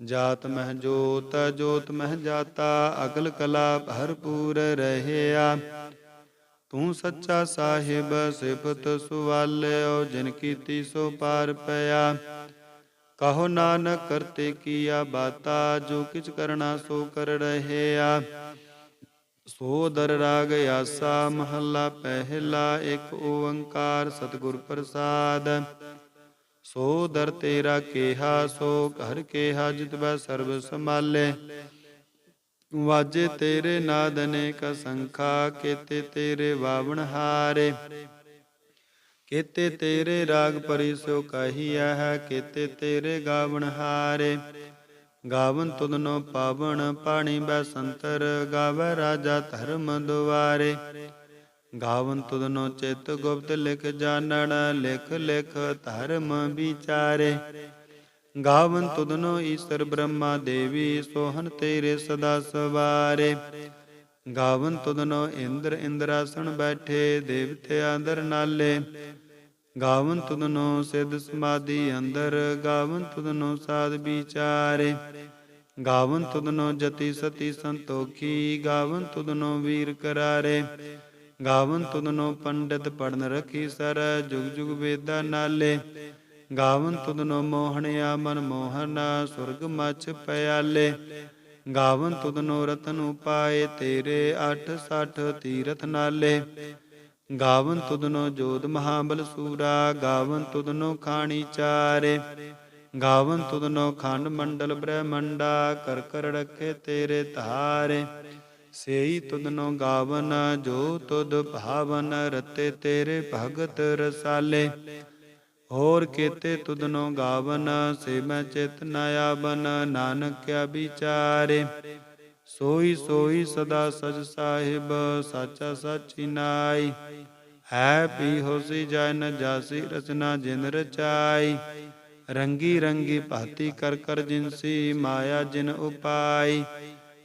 ਜਾਤ ਮਹਿ ਜੋਤ ਜੋਤ ਮਹਿ ਜਾਤਾ ਅਕਲ ਕਲਾ ਭਰਪੂਰ ਰਹਿਆ ਤੂੰ ਸੱਚਾ ਸਾਹਿਬ ਸਿਫਤ ਸੁਵਾਲਿਓ ਜਿਨ ਕੀਤੀ ਸੋ ਪਾਰ ਪਿਆ ਕਹੋ ਨਾਨਕ ਕਰਤੇ ਕੀਆ ਬਾਤਾ ਜੋ ਕਿਛ ਕਰਨਾ ਸੋ ਕਰ ਰਹਿਆ ਸੋ ਦਰ ਰਾਗ ਆਸਾ ਮਹੱਲਾ ਪਹਿਲਾ ਇੱਕ ਓੰਕਾਰ ਸਤਿਗੁਰ ਪ੍ਰਸਾਦ ਸੋ ਦਰ ਤੇਰਾ ਕੇਹਾ, ਸੋ ਘਰ ਕੇਹਾ ਜਿਤਬੈ ਸਰਬ ਸੰਭਾਲੇ। ਵਾਜੇ ਤੇਰੇ ਨਾਦ ਅਨੇਕ ਸੰਖਾ ਕੀਤੇ ਤੇਰੇ ਵਾਵਣ ਹਾਰੇ। ਕੀਤੇ ਤੇਰੇ ਰਾਗ ਪਰੀ ਸੋ ਕਹੀਆ ਹੈ ਕੀਤੇ ਤੇਰੇ ਗਾਵਣ ਹਾਰੇ। ਗਾਵਨ ਤੁਧਨੋ ਪਾਵਨ ਪਾਣੀ ਬੈ ਸੰਤਰ, ਗਾਵੇ ਰਾਜਾ ਧਰਮ ਦੁਆਰੇ। ਗਾਵਨ ਤੁਧਨੋ ਚਿਤ ਗੁਪਤ ਲਿਖ ਜਾਣਨ ਲਿਖ ਲਿਖ ਧਰਮ ਵਿਚਾਰੇ। ਗਾਵਨ ਤੁਧਨੋ ਈਸ਼ਰ ਬ੍ਰਹਮਾ ਦੇਵੀ ਸੋਹਨ ਤੇਰੇ ਸਦਾ ਸਵਾਰੇ। ਗਾਵਨ ਤੁਧਨੋ ਇੰਦਰ ਇੰਦਰਾਸਣ ਬੈਠੇ, ਦੇਵਤੇ ਅੰਦਰ ਨਾਲੇ। ਗਾਵਨ ਤੁਧਨੋ ਸਿੱਧ ਸਮਾਧੀ ਅੰਦਰ, ਗਾਵਨ ਤੁਧਨੋ ਸਾਧ ਵਿਚਾਰੇ। ਗਾਵਨ ਤੁਧਨੋ ਜਤੀ ਸਤੀ ਸੰਤੋਖੀ, ਗਾਵਨ ਤੁਧਨੋ ਵੀਰ ਕਰਾਰੇ। ਗਾਵਨ ਤੁਧਨੋ ਪੰਡਿਤ ਪੜਨ ਰਖੀ ਸਰ, ਜੁਗ ਜੁਗ ਵੇਦਾ ਨਾਲੇ। ਗਾਵਨ ਤੁਧਨੋ ਮੋਹਣਿਆ ਮਨ ਮੋਹਨਾ ਸੁਰਗ ਮਚ ਪਿਆਲੇ। ਗਾਵਨ ਤੁਧਨੋ ਰਤਨ ਉਪਾਏ, ਤੇਰੇ 860 ਤੀਰਥ ਨਾਲੇ। ਗਾਵਨ ਤੁਧਨੋ ਜੋਤ ਮਹਾਬਲ ਸੂਰਾ, ਗਾਵਨ ਤੁਧਨੋ ਖਾਣੀ ਚਾਰੇ। ਗਾਵਨ ਤੁਧਨੋ ਖੰਡ ਮੰਡਲ ਬ੍ਰਹਮੰਡਾ, ਕਰ ਕਰ ਰਖੇ ਤੇਰੇ ਧਾਰੇ। ਸੇਈ ਤੁਧਨੋ ਗਾਵਨ, ਜੋ ਤੁਧ ਭਾਵਨ ਰਤੇ ਤੇਰੇ ਭਗਤ ਰਸਾਲੇ। ਹੋਰ ਕੀਤੇ ਤੁਧਨੋ ਗਾਵਨ, ਸੇ ਮੈਂ ਚਿਤ ਨ ਆਵਨ, ਨਾਨਕਿਆ ਵਿਚਾਰੇ। ਸੋਈ ਸੋਈ ਸਦਾ ਸਚ ਸਾਹਿਬ, ਸਾਚਾ ਸਾਚੀ ਨਾਈ। ਹੈ ਪੀ ਹੋਸੀ ਜੈ ਜਾਸੀ ਰਚਨਾ ਜਿਨ ਰਚਾਈ। ਰੰਗੀ ਰੰਗੀ ਭਾਤੀ ਕਰ ਕਰ ਜਿਨਸੀ ਮਾਇਆ ਜਿਨ ਉਪਾਈ।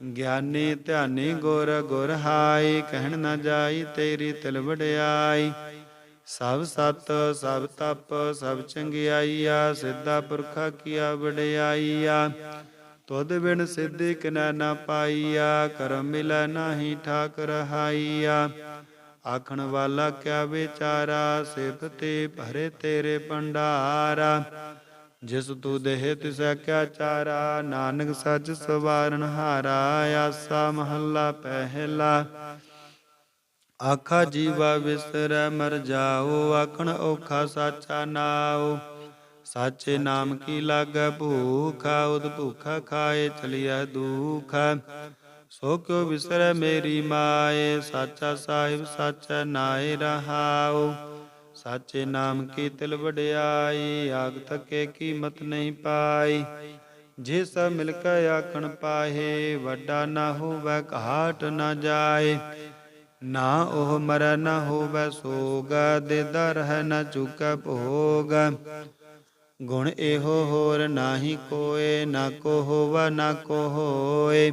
ਗਿਆਨੀ ਧਿਆਨੀ ਗੁਰ ਗੁਰ ਹਾਈ, ਕਹਿਣ ਨਾ ਜਾਈ ਤੇਰੀ ਤਿਲ ਵਡਿਆਈ। ਸਭ ਸਤ, ਸਭ ਤਪ, ਸਭ ਚੰਗਿਆਈਆ, ਸਿੱਧਾ ਪੁਰਖਾ ਕੀਆ ਵਡਿਆਈਆ। ਤੁਧ ਬਿਨ ਸਿੱਧੀ ਕਿਨੈ ਨਾ ਪਾਈਆ, ਕਰਮ ਮਿਲੈ ਨਾਹੀ ਠਾਕ ਰਹਾਈਆ ਆਖਣ ਵਾਲਾ ਕਿਆ ਵਿਚਾਰਾ, ਸਿਫਤੇ ਭਰੇ ਤੇਰੇ ਭੰਡਾਰਾ। ਜਿਸ ਤੂ ਦੇਹ ਤਿਸੈ ਕਿਆ ਨਾਨਕ ਸੱਚ ਸਵਾਰਨ ਹਾਰਾ, ਆਸਾ ਮਹੱਲਾ ਪਹਿਲਾ। ਆਖਾ ਜੀਵਾ ਵਿਸਰੈ ਮਰ ਜਾਓ, ਆਖਣ ਔਖਾ ਸਾਚਾ ਨਾਉ। ਸਾਚੇ ਨਾਮ ਕੀ ਲਾਗੈ ਭੂਖਾ, ਉਦ ਭੂਖਾ ਖਾਏ ਚਲਿਆ ਦੁਖ। ਸੋ ਕਿਉ ਵਿਸਰੈ ਮੇਰੀ ਮਾਏ, ਸਾਚਾ ਸਾਹਿਬ ਸਾਚਾ ਨਾਏ ਰਹਾਉ। ਸਾਚੇ ਨਾਮ ਕੀ ਤਿਲ ਵਡਿਆਈ, ਆਗ ਤੱਕੇ ਕੀਮਤ ਨਹੀਂ ਪਾਈ। ਜੇ ਸਭ ਮਿਲ ਕੇ ਆਖਣ ਪਾਹੇ, ਵੱਡਾ ਨਾ ਹੋਵੇ ਘਾਟ ਨਾ ਜਾਏ। ਨਾ ਉਹ ਮਰੈ ਨਾ ਹੋਵੇ ਸੋਗ ਦੇਦਾ ਰਹਿ ਨਾ ਚੁਕੈ ਭੋਗ। ਗੁਣ ਇਹੋ ਹੋਰ ਨਾਹੀ ਕੋਏ, ਨਾ ਕੋ ਹੋਵਾ ਨਾ ਕੋ ਹੋਏ।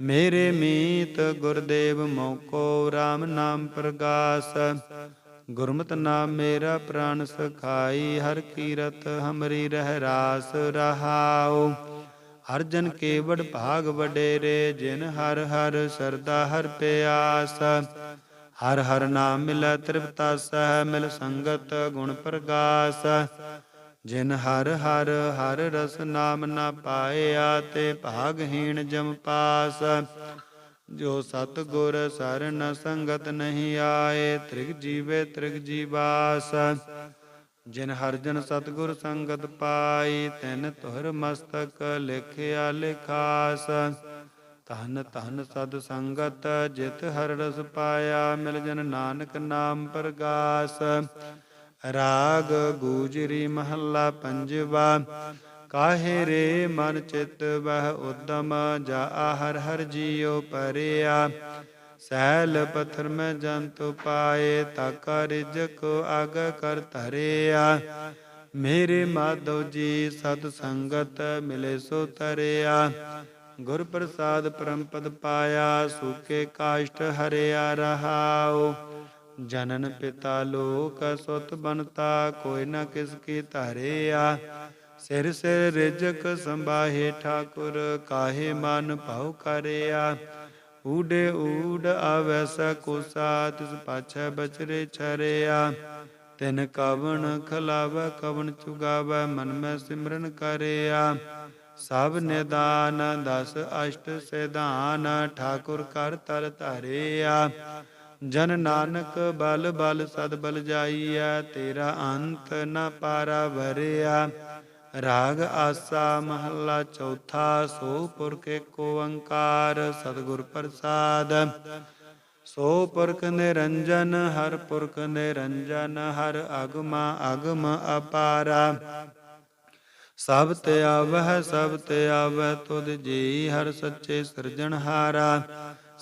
ਮੇਰੇ ਮੀਤ ਗੁਰਦੇਵ ਮੋਕੋ RAM ਨਾਮ ਪ੍ਰਗਾਸ। ਗੁਰਮਤਿ ਨਾਮ ਮੇਰਾ ਪ੍ਰਾਨ ਸਖਾਈ, ਹਰ ਕੀਰਤ ਹਮਰੀ ਰਹਿ ਰਾਸ ਰਹਾਉ। ਹਰ ਜਨ ਕੇਵੜ ਭਾਗ ਵਡੇਰੇ, ਜਿਨ ਹਰ ਹਰ ਸਰਦਾ ਹਰ ਪਿਆਸ। ਹਰ ਹਰ ਨਾਮ ਮਿਲੈ ਤ੍ਰਿਪਤਾ ਸਹਿ, ਮਿਲ ਸੰਗਤ ਗੁਣ ਪ੍ਰਗਾਸ। ਜਿਨ ਹਰ ਹਰ ਹਰ ਰਸ ਨਾਮ ਨਾ ਪਾਇਆ ਤੇ ਭਾਗਹੀਣ ਜਮ ਪਾਸ। ਜੋ ਸਤ ਗੁਰ ਸਰਨ ਸੰਗਤ ਨਹੀਂ ਆਏ, ਤ੍ਰਿਗ ਜੀਵੇ ਤ੍ਰਿਗ ਜੀਵਾਸ ਜਿਨ ਹਰ ਜਨ ਸਤਗੁਰ ਸੰਗਤ ਪਾਈ, ਤਿਨ ਤੁਹਰ ਮਸਤਕ ਲਿਖਿਆ ਲਿਖਾਸ। ਧਨ ਧਨ ਸਦ ਸੰਗਤ ਜਿਤ ਹਰ ਰਸ ਪਾਇਆ, ਮਿਲ ਜਨ ਨਾਨਕ ਨਾਮ ਪ੍ਰਗਾਸ। ਰਾਗ ਗੂਜਰੀ ਮਹੱਲਾ ਪੰਜਵਾ, ਕਾਹੇ ਰੇ ਮਨ ਚਿਤ ਵਹ ਉਦਮ, ਜਾ ਹਰ ਹਰ ਜੀਉ ਪਰਿਆ। ਸੈਲ ਪਥਰ ਮੈਂ ਜੰਤ ਪਾਏ, ਤਾਕਾ ਰਿਜਕ ਅਗ ਕਰ ਧਰਿਆ। ਮੇਰੇ ਮਾਧਵ ਜੀ ਸਤ ਸੰਗਤ ਮਿਲੇ ਸੋ ਤਰਿਆ। ਗੁਰ ਪ੍ਰਸਾਦ ਪਰਮ ਪਦ ਪਾਇਆ, ਸੁਕੇ ਕਾਸ਼ਟ ਹਰਿਆ ਰਹਾਓ ਜਨਨ ਪਿਤਾ ਲੋਕ ਸੁਤ ਬਨਤਾ ਕੋਈ ਨਾ ਕਿਸ ਕੀ ਧਰਿਆ। ਸਿਰ ਸਿਰ ਰਿਜਕ ਸੰਭਾਹੇ ਠਾਕੁਰ, ਕਾਹੇ ਮਨ ਭਉ ਕਰਿਆ। ਊਡੇ ਊਡ ਆਵੈ ਸਕੁਸਾ ਤਿਸ ਪਾਛੈ ਬਚਰੇ ਛਰਿਆ। ਤਿਨ ਕਵਣ ਖਲਾਵੈ, ਕਵਣ ਚੁਗਾਵੈ, ਮਨ ਮੈਂ ਸਿਮਰਨ ਕਰਿਆ। ਸਭ ਨਿਦਾਨ, ਦਸ ਅਸ਼ਟ ਸਿਧਾਨ, ਠਾਕੁਰ ਕਰ ਤਲ ਧਰਿਆ। ਜਨ ਨਾਨਕ ਬਲ ਬਲ ਸਦ ਬਲ ਜਾਈਐ, ਤੇਰਾ ਅੰਤ ਨ ਪਾਰਾ ਭਰਿਆ ਰਾਗ ਆਸਾ ਮਹੱਲਾ ਚੌਥਾ, ਸੋ ਪੁਰਖ ਏਕ ਓੰਕਾਰ, ਸਤਿਗੁਰ ਪ੍ਰਸਾਦ। ਸੋ ਪੁਰਖ ਨਿਰੰਜਨ, ਹਰ ਪੁਰਖ ਨਿਰੰਜਨ, ਹਰ ਅਗਮਾ ਅਗਮ ਅਪਾਰਾ। ਸਭ ਤੇ ਆਵਹਿ, ਸਭ ਤੇ ਆਵੈ ਤੁਧ ਜੀ ਹਰ ਸੱਚੇ ਸਿਰਜਣਹਾਰਾ।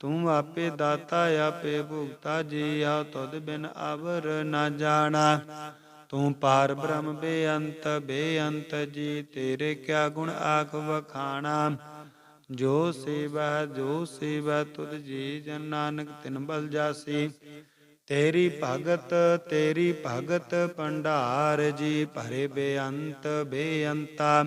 ਤੂੰ ਆਪੇ ਦਾਤਾ ਆਪੇ ਭੁਗਤਾ, ਜੀ ਆ ਤੁਧ ਬਿਨ ਅਵਰ ਨਾ ਜਾਣਾ। ਤੂੰ ਪਾਰ ਬ੍ਰਹਮ ਬੇਅੰਤ ਬੇਅੰਤ ਜੀ, ਤੇਰੇ ਕਿਆ ਗੁਣ ਆਖ ਵਖਾਣਾ। ਜੋ ਸੇਵਾ ਜੋ ਸੇਵਾ ਤੁਧ ਜੀ, ਜਨ ਨਾਨਕ ਤਿਨ ਬਲ ਜਾਸੀ। ਤੇਰੀ ਭਗਤ ਤੇਰੀ ਭਗਤ ਭੰਡਾਰ ਜੀ, ਭਰੇ ਬੇਅੰਤ, ਬੇਅੰਤਾ।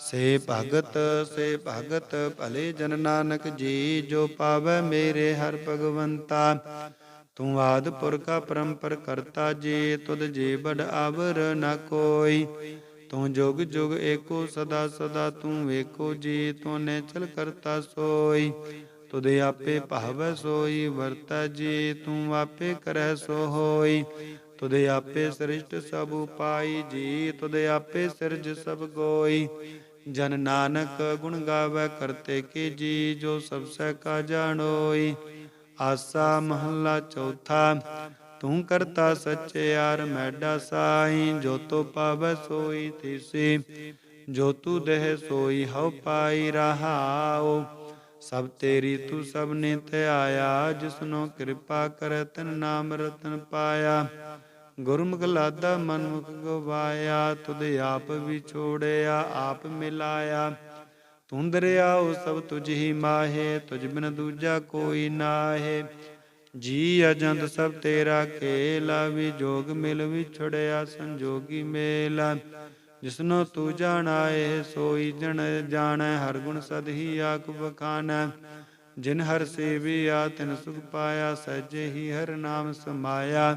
ਸੇ ਭਗਤ ਸੇ ਭਗਤ ਭਲੇ ਜਨ ਨਾਨਕ ਜੀ, ਜੋ ਪਾਵੈ ਮੇਰੇ ਹਰ ਭਗਵੰਤਾ। ਤੂੰ ਆਦ ਪੁਰਖਾ ਪਰੰਪਰ ਕਰਤਾ ਜੀ, ਤੁਧ ਜੀ ਬੜ ਆਵਰ ਨ ਕੋਈ। ਤੂੰ ਜੁਗ ਜੁਗ ਏਕੋ ਸਦਾ ਸਦਾ ਤੂੰ ਵੇਖੋ ਜੀ, ਤੂੰ ਨੇ ਚਲ ਕਰਤਾ ਸੋਈ। ਤੁਦੇ ਆਪੇ ਭਾਵੈ ਸੋਈ, ਵਰਤਾ ਜੀ, ਤੂੰ ਆਪੇ ਕਰੈ ਸੋ ਹੋਈ। ਤੁਦੇ ਆਪੇ ਸ੍ਰਿਸ਼ਟ ਸਭ ਉਪਾਈ ਜੀ ਤੁਦੇ ਆਪੇ ਸਿਰਜ ਸਭ ਗੋਈ। ਜਨ ਨਾਨਕ ਗੁਣ ਗਾਵੇ ਕਰਤੇ ਕੀ ਜੀ, ਜੋ ਸਭ ਸਹਿ ਕਾ ਜਾਣੋਈ ਆਸਾ ਮਹੱਲਾ ਚੌਥਾ, ਤੂੰ ਕਰਤਾ ਸੱਚਿਆਰ ਮੈਡਾ ਸਾਈ, ਜੋ ਤੋ ਪਾਵੈ ਸੋਈ ਤਿਸੀ, ਜੋ ਤੂ ਦੇਹ ਸੋਈ ਹਉ ਪਾਈ ਰਹਾਉ। ਸਭ ਤੇਰੀ ਤੂੰ ਸਭ ਨੇ ਧਿਆਇਆ ਜਿਸਨੋ ਕਿਰਪਾ ਕਰੈ ਤਨ ਨਾਮ ਰਤਨ ਪਾਇਆ। ਗੁਰਮੁਖ ਲਾਦਾ ਮਨਮੁਖ ਗਵਾਇਆ ਤੁਧ ਆਪ ਵਿਛੋੜਿਆ, ਆਪ ਮਿਲਾਇਆ। ਤੂੰ ਦਰਿਆਉ ਸਭ ਤੁਝ ਹੀ ਮਾਹੇ, ਤੁਝ ਬਿਨ ਦੂਜਾ ਕੋਈ ਨਾਹੇ। ਜੀ ਅਜੰਦ ਸਭ ਤੇਰਾ ਖੇਲਾ ਵੀ ਜੋਗ ਮਿਲ ਵਿਛੜਿਆ, ਸੰਜੋਗੀ ਮੇਲਾ ਜਿਸਨੋ ਤੂੰ ਜਾਣਾਏ ਸੋਈ ਜਣ ਜਾਣੈ, ਹਰ ਗੁਣ ਸਦ ਹੀ ਆਖ ਬਖਾਨੈ। ਜਿਨ ਹਰ ਸੇਵਿਆ, ਤਿਨ ਸੁਖ ਪਾਇਆ ਸਜੇ ਹੀ ਹਰ ਨਾਮ ਸਮਾਇਆ।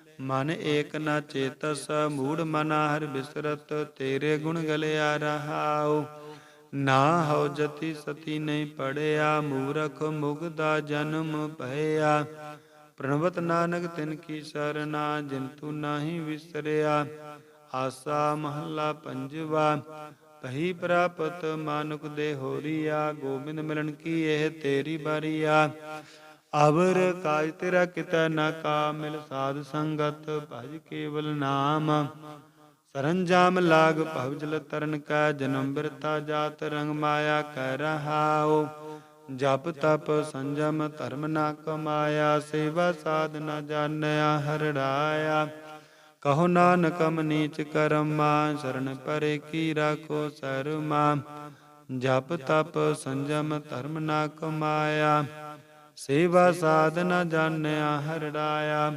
ਮਨ ਏਕ ਨਾ ਚੇਤਸ, ਮੂੜ ਮਨਾ ਹਰ ਬਿਸਰਤ, ਤੇਰੇ ਗੁਣ ਗਲਿਆ ਰਹਾਉ। ਨਾ ਹਉ ਜਤੀ ਸਤੀ ਨਹੀਂ ਪੜਿਆ, ਮੂਰਖ ਮੁਗਦਾ ਜਨਮ ਭਇਆ। ਪ੍ਰਣਵਤ ਨਾਨਕ ਤਿਨ ਕੀ ਸਰਨਾ, ਜਿਨ ਤੂੰ ਨਾਹੀ ਵਿਸਰਿਆ। ਆਸਾ ਮਹੱਲਾ ਪੰਜਵਾ ਪਹੀ ਪ੍ਰਾਪਤ, ਮਾਨੁਕ ਦੇ ਹੋਰੀਆ, ਗੋਬਿੰਦ ਮਿਲਣ ਕੀ ਇਹ ਤੇਰੀ ਬਾਰੀਆ। ਅਵਰ ਕਾਜ ਤੇਰਾ ਕਿਤੈ ਨਾ ਕਾ ਸਾਧ ਸੰਗਤ ਭਜ ਕੇਵਲ ਨਾਮ। ਸਰੰਜਾਮ ਲਾਗ ਭਵ ਜਲ ਤਰਨ ਕੈ, ਜਨਮ ਬਿਰਤਾ ਜਾਤ ਰੰਗ ਮਾਇਆ ਕਹਿ ਰਹਾਉ। ਜਪ ਤਪ ਸੰਜਮ ਧਰਮ ਨਾ ਕਮਾਇਆ, ਸੇਵਾ ਸਾਧ ਨ ਜਾਣਿਆ, ਹਰੜਾਇਆ। ਕਹੋ ਨਾਨਕ ਅਮ ਨੀਚ ਕਰਮਾ, ਸ਼ਰਨ ਪਰੇ ਕੀ ਰਾਖੋ ਸਰਮਾ। ਜਪ ਤਪ ਸੰਜਮ ਧਰਮ ਨਾ ਕਮਾਇਆ। ਸੇਵਾ ਸਾਧ ਨ ਜਾਣਿਆ ਹਰੜਾਇਆ।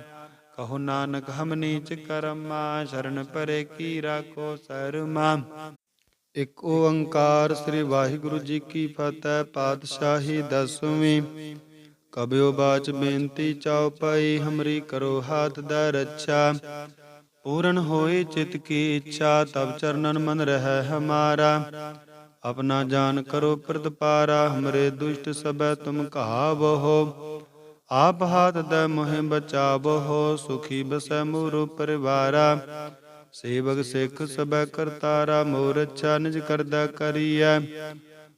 ਕਹੋ ਨਾਨਕ, ਹਮ ਨੀਚ ਕਰਮਾ, ਸ਼ਰਨ ਪਰੇ ਕੀ ਰਾਖੋ ਸਰਮਾ। ਇਕ ਓੰਕਾਰ ਸ੍ਰੀ ਵਾਹਿਗੁਰੂ ਜੀ ਕੀ ਫਤਿਹ, ਪਾਤਸ਼ਾਹੀ ਦਸਵੀਂ। ਕਬਿਓ ਬਾਚ ਬੇਨਤੀ ਚਾਉ ਪਈ, ਹਮਰੀ ਕਰੋ ਹਾਥ ਦਾ ਰੱਛਾ। ਪੂਰਨ ਹੋਏ ਚਿਤ ਕੀ ਇੱਛਾ ਤਬ ਚਰਨਨ ਮਨ ਰਹਿ ਹਮਾਰਾ। ਆਪਣਾ ਜਾਨ ਕਰੋ ਪ੍ਰਤਪਾਰਾ, ਹਮਰੇ ਦੁਸ਼ਟ ਸਬੈ ਤੁਮ ਕਹਾਵੋ ਆਪ ਹਾਥ ਦੇ ਮੋਹਿ ਬਚਾਵੋ ਸੁਖੀ ਬਸੈ ਮੂਰੁ ਪਰਿਵਾਰਾ। ਸੇਵਕ ਸਿੱਖ ਸਬੈ ਕਰਤਾਰਾ ਮੋਰ ਅੱਛਾ ਨਿਜ ਕਰਦਾ ਕਰੀਐ।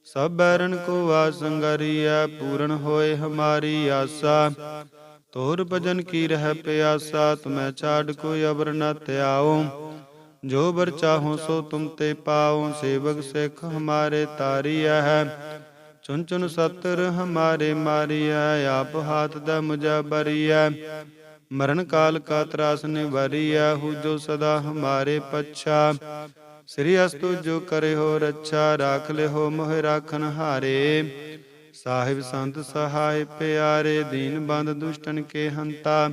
ਸਭ ਬੈਰਨ ਕੋ ਆਸੰਗਰੀਐ ਪੂਰਨ ਹੋਏ ਹਮਾਰੀ ਆਸਾ। ਤੋਰ ਭਜਨ ਕੀ ਰਹਿ ਪਿਆਸਾ, ਤੁਮੈ ਛਾੜ ਕੋਈ ਅਵਰ ਨ ਧਿਆਓ ਜੋ ਬਰ ਚਾਹੋ ਸੋ ਤੁਮ ਤੇ ਪਾਓ, ਸੇਵਕ ਸਿੱਖ ਹਮਾਰੇ ਤਾਰੀਆ ਹੈ। ਚੁਨ ਚੁਨ ਸਤਰ ਹਮਾਰੇ ਮਾਰੀਆ ਆਪ ਹਾਥ ਦਾ ਮੁਜਾ ਬਰੀਆ ਮਰਨ ਕਾਲ ਕਾ ਤਰਾਸ ਨਿਵਰੀਆ ਹੂ ਜੋ ਸਦਾ ਹਮਾਰੇ ਪਛਾ। ਸ੍ਰੀ ਅਸਤੁ ਜੋ ਕਰੇ ਹੋ ਰੱਛਾ, ਰਾਖ ਲਿਓ ਮੋਹ ਰਾਖਨ ਹਾਰੇ। ਸਾਹਿਬ ਸੰਤ ਸਹਾਇ ਪਿਆਰੇ, ਦੀਨ ਬੰਦ ਦੁਸ਼ਟਨ ਕੇ ਹੰਤਾ।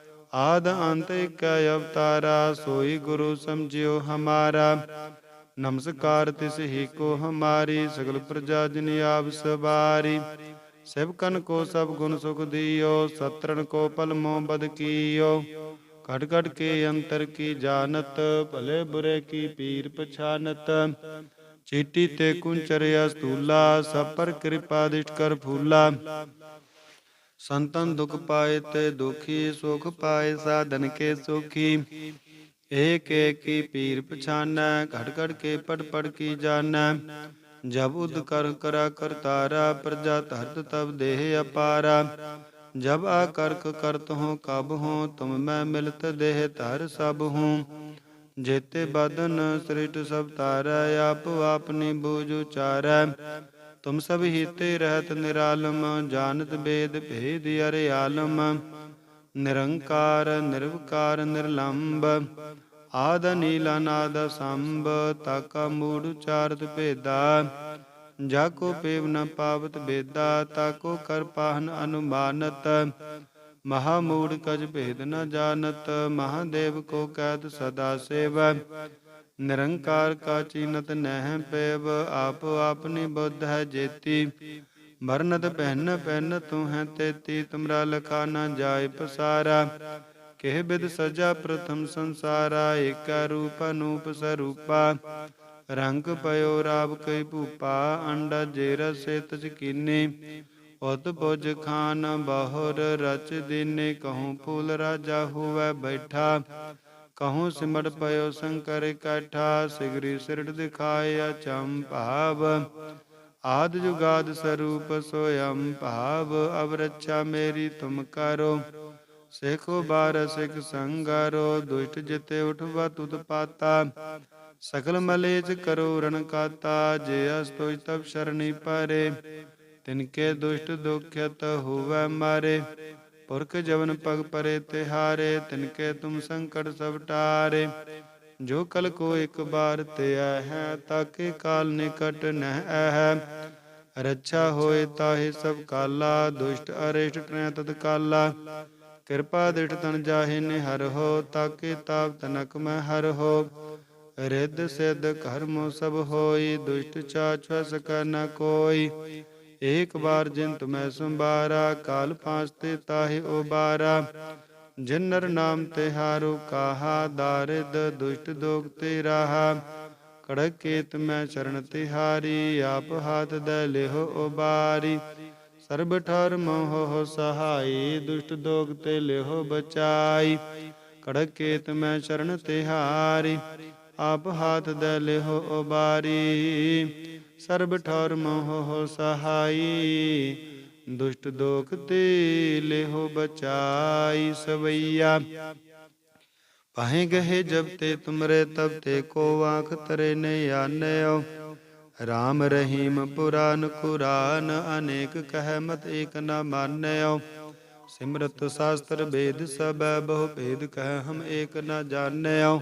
ਆਦ ਅੰਤ ਇਕ ਅਵਤਾਰਾ, ਸੋਈ ਗੁਰੂ ਸਮਝਿਓ ਹਮਾਰਾ। ਨਮਸਕਾਰ ਤਿਸ ਹੀ ਕੋ ਹਮਾਰੀ, ਸਗਲ ਪ੍ਰਜਾ ਜਿਨ ਆਪ ਸਵਾਰੀ। ਸਿਵਕਨ ਕੋ ਸਭ ਗੁਣ ਸੁਖ ਦਿਓ ਸਤਰਨ ਕੋ ਪਲਮੋ ਬਦ ਕੀਓ। ਘਟ ਘਟ ਕੇ ਅੰਤਰ ਕੀ ਜਾਣਤ, ਭਲੇ ਬੁਰੇ ਕੀ ਪੀਰ ਪਛਾਨਤ। ਚੀਟੀ ਤੇ ਕੁੰਚਰਿਆ ਸਤੂਲਾ, ਸਭ ਪਰ ਕਿਰਪਾ ਦਿਸ਼ਟ ਕਰ ਫੂਲਾ। ਸੰਤਨ ਦੁਖ ਪਾਏ ਤੇ ਦੁਖੀ, ਸੁਖ ਪਾਏ ਸਾਧਨ ਕੇ ਸੁਖੀ। ਏਕ ਏਕ ਪੀਰ ਪਛਾਨੈ ਘਟ ਘਟ ਕੇ ਪੜ ਪੜ ਕੀ ਜਾਣੈ। ਜਬ ਉਦ ਕਰ ਕਰਾ ਕਰਤਾਰਾ ਪ੍ਰਜਾ ਧਰਤ ਤਬ ਦੇਹ ਅਪਾਰਾ। ਜਬ ਆ ਕਰਕ ਕਰਤ ਹੋ ਕਬ ਹੋ, ਤੁਮ ਮੈਂ ਮਿਲਤ ਦੇਹ ਧਰ ਸਭ ਹੂੰ। ਜੇਤੇ ਬਦਨ ਸ੍ਰਿਸ਼ਟ ਸਭ ਤਾਰੈ ਆਪ ਆਪਨੀ ਬੂਝ ਉਚਾਰੈ। ਤੁਮ ਸਭ ਹੀਤੇ ਰਹਿਤ ਨਿਰਾਲਮ, ਜਾਣਤ ਬੇਦ ਭੇਦ ਅਰੇ ਆਲਮ। ਨਿਰੰਕਾਰ, ਨਿਰਵਕਾਰ ਨਿਰਲੰਭ ਆਦ ਨੀਲ ਅਨਾਦ ਸੰਭ, ਤਾਕਾ ਮੂੜ ਉਚਾਰਤ ਭੇਦਾ। ਜਾ ਕੋ ਪੇਵ ਨ ਪਾਵਤ ਬੇਦਾ ਤਾਕੋ ਕਰ ਪਾਹਨ ਅਨੁਮਾਨਤ। ਮਹਾ ਮੂੜ ਕਜ ਭੇਦ ਨ ਜਾਣਤ, ਮਹਾਦੇਵ ਕੋ ਕੈਦ ਸਦਾ ਸੇਵ। ਨਿਰੰਕਾਰ ਕਾ ਚੀਨਤ ਨਹਿ ਪੇਵ, ਆਪ ਆਪਨੀ ਬੁੱਧ ਹੈ ਜੇਤੀ। ਮਰਨਤ ਪਹਿਨ ਪਹਿਨ ਤੂੰ ਹੈ ਤੇਤੀ, ਤੁਮਰਾ ਲਖਾ ਨ ਜਾਏ ਪਸਾਰਾ। ਕਿਹ ਬਿਦ ਸਜਾ ਪ੍ਰਥਮ ਸੰਸਾਰਾ, ਏਕਾ ਰੂਪ ਅਨੂਪ ਸਰੂਪਾ। ਰੰਗ ਪਇਓ ਰਾਵ ਕਈ ਭੂਪਾ, ਅੰਡਾ ਜੇਰਾ ਸੇ ਤਜ ਕੀਨੇ। ਉਤ ਪੁਜ ਖਾਨ ਬਹੁਰ ਰਚ ਦੀਨੇ, ਕਹੂੰ ਫੂਲ ਰਾਜਾ ਹੋਵੇ ਬੈਠਾ। ਕਹੂੰ ਸਿਮਟ ਪਇਓ ਸ਼ੰਕਰ ਇਕੱਠਾ, ਸਿਗਰੀ ਸਿਰੜ ਦਿਖਾਏ ਅਚੰਮ ਭਾਵ। ਆਦ ਜੁਗਾਦ ਸਰੂਪ ਸੋਯੰ ਭਾਵ ਅਬ ਰੱਛਾ ਮੇਰੀ ਤੁਮ ਕਰੋ। ਸੇਖੋ ਬਾਰ ਸਿਖ ਸੰਗਰੋ, ਦੁਸ਼ਟ ਜਿਤੇ ਉਠਵਾ ਤੁਧ ਪਾਤਾ। ਸਕਲ ਮਲੇਜ ਕਰੋ ਰਣ ਕਾਤਾ, ਜੇ ਅਸਤੋਜ ਤਬ ਸ਼ਰਣੀ ਪਰੇ। ਤਿਨਕੇ ਦੁਸ਼ਟ ਦੁਖਤ ਹੋਵੇ ਮਾਰੇ। ਪੁਰਖ ਜਵਨ ਪਗ ਪਰੇ ਤਿਹਾਰੇ ਤਿਨਕੇ ਤੁਮ ਸੰਕਟ ਸਭ ਟਾਰੇ। ਜੋ ਕਲ ਕੋ ਇੱਕ ਬਾਰ ਤੇ ਹੈ, ਤਾਕੇ ਕਾਲ ਨਿਕਟ ਨਹਿ ਹੈ। ਰੱਛਾ ਹੋਏ ਤਾਹੇ ਸਭ ਕਾਲਾ, ਦੁਸ਼ਟ ਅਰਿਸ਼ਟ ਟ੍ਰੈ ਤਤ ਕਾਲਾ। ਕਿਰਪਾ ਦਿਠ ਤਨ ਜਾਹੇ ਨਿਹਰ ਹੋ, ਤਾਕੇ ਤਾਪ ਤਨਕ ਮੈਂ ਹਰ ਹੋ। ਰਿੱਧ ਸਿੱਧ ਕਰਮੋ ਸਭ ਹੋਈ, ਦੁਸ਼ਟ ਚਾਛ ਸਕੈ ਨ ਕੋਈ। ਏਕ ਬਾਰ ਜਿਨ ਤੁਮੈ ਸੰਬਾਰਾ ਕਾਲ ਪਾਸ ਤੇ ਤਾਹੇ ਉਬਾਰਾ। ਜਿਨ ਨਰ ਨਾਮ ਤਿਹਾਰੋ ਕਾਹਾ, ਦਾਰਿਦ ਦੁਸ਼ਟ ਦੋਗ ਤੇ ਰਾਹਾ। ਕੜਕ ਕੇਤ ਮੈਂ ਚਰਨ ਤਿਹਾਰੀ ਆਪ ਹਾਥ ਦੇ ਲਿਹੋ ਉਬਾਰੀ। ਸਰਬ ਠਰ ਮੋਹ ਸਹਾਈ, ਦੁਸ਼ਟ ਦੋਗ ਤੇ ਲਿਹੋ ਬਚਾਈ। ਕੜਕ ਕੇਤ ਮੈਂ ਚਰਨ ਤਿਹਾਰੀ ਆਪ ਹਾਥ ਦੇ ਲਿਹੋ ਉਬਾਰੀ। ਸਰਬ ਠੌਰ ਮੋਹ ਸਹਾਈ, ਦੁਸ਼ਟ ਦੋਖ ਤੇ ਲਿਹੋ ਬਚਾਈ ਸਵਈਆ। ਪਾਹੇ ਗਏ ਜਬ ਤੇ ਤੁਮਰੇ, ਤਬ ਤੇ ਕੋ ਆਖ ਤਰੇ ਨੇ ਆਨਿਓ। ਰਾਮ ਰਹੀਮ ਪੁਰਾਨ ਕੁਰਾਨ, ਅਨੇਕ ਕਹਿ ਮਤ ਏਕ ਨ ਮਾਨਿਓ। ਸਿਮਰਤ ਸ਼ਾਸਤਰ ਵੇਦ ਸਭ, ਬਹੁ ਭੇਦ ਕਹਿ ਹਮ ਏਕ ਨ ਜਾਣਿਓ।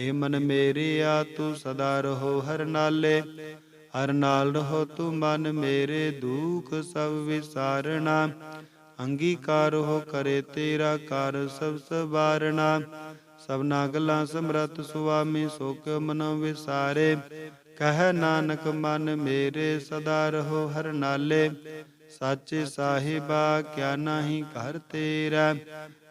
ਏ ਮਨ ਮੇਰਿਆ ਤੂੰ ਸਦਾ ਰਹੋ ਹਰ ਨਾਲੇ। ਹਰ ਨਾਲ ਰਹੋ ਤੂੰ ਮਨ ਮੇਰੇ, ਦੁਖ ਸਭ ਵਿਸਾਰਣਾ ਅੰਗੀਕਾਰ ਹੋ ਕਰੇ ਤੇਰਾ ਕਰ ਸਭ ਸਵਾਰਣਾ ਸਭਨਾ ਗਲਾਂ ਸਮਰਤ ਸੁਆਮੀ ਸੁਖ ਮਨ ਵਿਸਾਰੇ। ਕਹਿ ਨਾਨਕ, ਮਨ ਮੇਰੇ ਸਦਾ ਰਹੋ ਹਰ ਨਾਲੇ। ਸਾਚੇ ਸਾਹਿਬਾ, ਕਿਆ ਨਾਹੀ ਘਰ ਤੇਰਾ।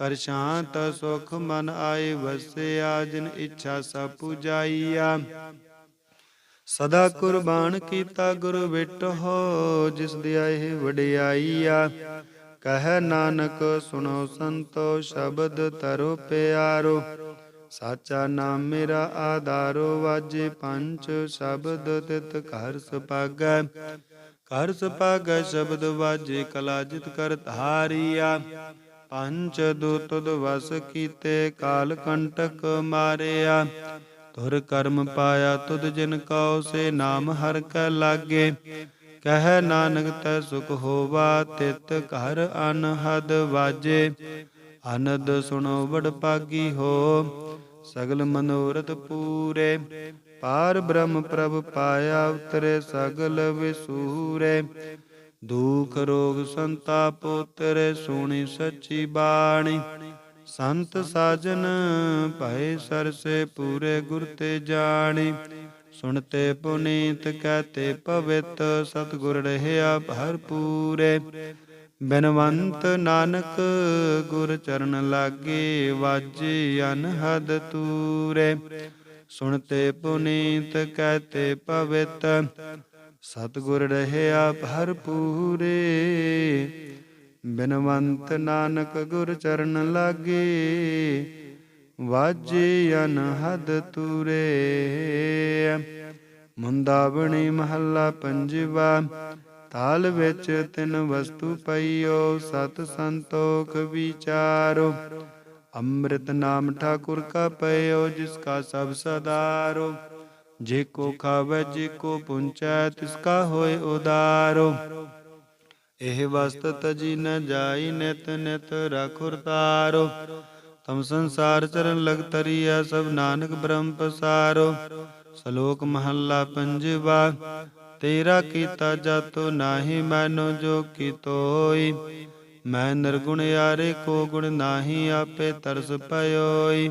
ਕਰ ਸ਼ਾਂਤ ਸੁਖ ਮਨ ਆਏ ਵਸਿਆ, ਜਿਨ ਇੱਛਾ ਸਭ ਪੁਜਾਈਆ। ਸਦਾ ਕੁਰਬਾਨ ਕੀਤਾ ਗੁਰ ਵਿਟ ਜਿਸ ਦੀ ਆਏ ਵਡਿਆਈਆ। ਕਹਿ ਨਾਨਕ, ਸੁਣੋ ਸੰਤੋ, ਸ਼ਬਦ ਤਰੋ ਪਿਆਰੋ। ਸਾਚਾ ਨਾਮ ਮੇਰਾ ਆਧਾਰੋ, ਵਾਜੇ ਪੰਜ ਸ਼ਬਦ ਤਿਤ ਘਰ ਸੁਪਾਗੈ। ਘਰ ਸੁਪਾਗੈ, ਸ਼ਬਦ ਵਾਜੇ ਕਲਾਜਿਤ ਕਰ ਧਾਰੀਆ। ਪੰਚ ਦੂਤ ਵਸ ਕੀਤੇ ਕਾਲ ਕੰਟਕ ਮਾਰਿਆ। ਤੁਰ ਕਰਮ ਪਾਇਆ ਤੁਧ ਜਿਨ ਕਉ ਸੇ ਨਾਮ ਹਰ ਕੈ ਲਾਗੇ। ਕਹਿ ਨਾਨਕ ਤੈ ਸੁਖ ਹੋਵਾ ਤਿਤ ਘਰ ਅਨਹਦ ਵਾਜੇ। ਅਨੰਦ ਸੁਣੋ ਬੜ ਪਾਗੀ ਹੋ, ਸਗਲ ਮਨੋਰਥ ਪੂਰੇ। ਪਾਰ ਬ੍ਰਹਮ ਪ੍ਰਭ ਪਾਇਆ ਉਤਰੇ ਸਗਲ ਵਿਸੂਰੇ। ਦੁਖ ਰੋਗ ਸੰਤਾਪ ਉਤਰੇ ਸੁਣੀ ਸੱਚੀ ਬਾਣੀ। ਸੰਤ ਸਾਜਨ ਭਏ ਸਰਸੇ ਪੂਰੇ ਗੁਰ ਤੇ ਜਾਣੀ। ਸੁਣਤੇ ਪੁਨੀਤ ਕਹਤੇ ਪਵਿੱਤ ਸਤਿਗੁਰ ਰਹਿਆ ਭਰਪੂਰੇ ਬਿਨਵੰਤ ਨਾਨਕ ਗੁਰ ਚਰਨ ਲਾਗੇ ਵਾਜੇ ਅਨਹਦ ਤੂਰੇ। ਸੁਣਤੇ ਪੁਨੀਤ ਕਹਤੇ ਪਵਿੱਤ ਸਤਿਗੁਰ ਰਹਿਆ ਭਰਪੂਰੇ ਬਿਨਵੰਤ ਨਾਨਕ ਗੁਰ ਚਰਨ ਲਾਗੇ, ਵਾਜੇ ਅਨਹਦ ਤੂਰੇ। ਮੁੰਦਾਵਣੀ ਮਹੱਲਾ ਪੰਜਵਾ, ਤਾਲ ਵਿੱਚ ਤਿੰਨ ਵਸਤੂ ਪਈਓ, ਸਤ ਸੰਤੋਖ ਵਿਚਾਰੋ। ਅੰਮ੍ਰਿਤ ਨਾਮ ਠਾਕੁਰ ਕਾ ਪਇਓ, ਜਿਸ ਕਾ ਸਭ ਸਦਾਰੋ। ਜੇ ਕੋ ਖਾਵੇ, ਜੇ ਕੋ ਪੁੰਚੈ, ਤਿਸ ਕਾ ਹੋਏ ਉਦਾਰੋ। ਇਹ ਵਸਤ ਤਜੀ ਨ ਜਾਈ, ਨਿਤ ਨਿਤ ਰਖੁਰ ਤਾਰੋ। ਤਮ ਸੰਸਾਰ ਚਰਨ ਲਗ ਤਰੀਆ ਸਭ ਨਾਨਕ ਬ੍ਰਹਮ ਪਸਾਰੋ। ਸ਼ਲੋਕ ਮਹੱਲਾ ਪੰਜਵਾ, ਤੇਰਾ ਕੀਤਾ ਜਾਤੋ ਨਾਹੀ, ਮੈਨੋ ਜੋ ਕੀਤੋਈ। ਮੈਂ ਨਿਰਗੁਣ ਯਾਰੇ, ਕੋ ਗੁਣ ਨਾਹੀ, ਆਪੇ ਤਰਸ ਪਇਓਈ।